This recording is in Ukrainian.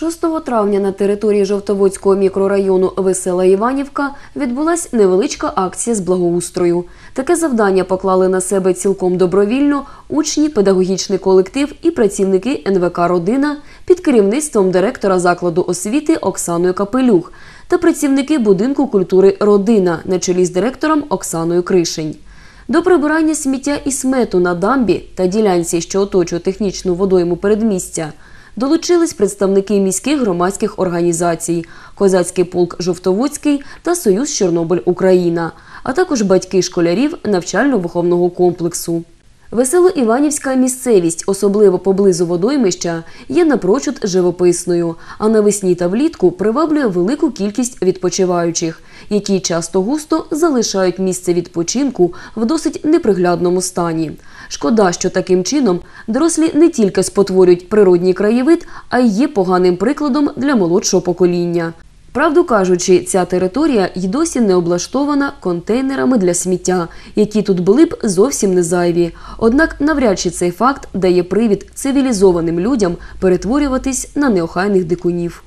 6 травня на території Жовтоводського мікрорайону Весела Іванівка відбулась невеличка акція з благоустрою. Таке завдання поклали на себе цілком добровільно учні, педагогічний колектив і працівники НВК Родина під керівництвом директора закладу освіти Оксаною Капелюх та працівники будинку культури Родина на чолі з директором Оксаною Кришень. До прибирання сміття і смету на дамбі та ділянці, що оточує технічну водойму передмістя, долучились представники міських громадських організацій, Козацький полк Жовтоводський та Союз Чорнобиль Україна, а також батьки школярів навчально-виховного комплексу. Весело-Іванівська місцевість, особливо поблизу водоймища, є напрочуд живописною, а навесні та влітку приваблює велику кількість відпочиваючих, які часто густо залишають місце відпочинку в досить неприглядному стані. Шкода, що таким чином дорослі не тільки спотворюють природній краєвид, а й є поганим прикладом для молодшого покоління. Правду кажучи, ця територія й досі не облаштована контейнерами для сміття, які тут були б зовсім не зайві. Однак навряд чи цей факт дає привід цивілізованим людям перетворюватись на неохайних дикунів.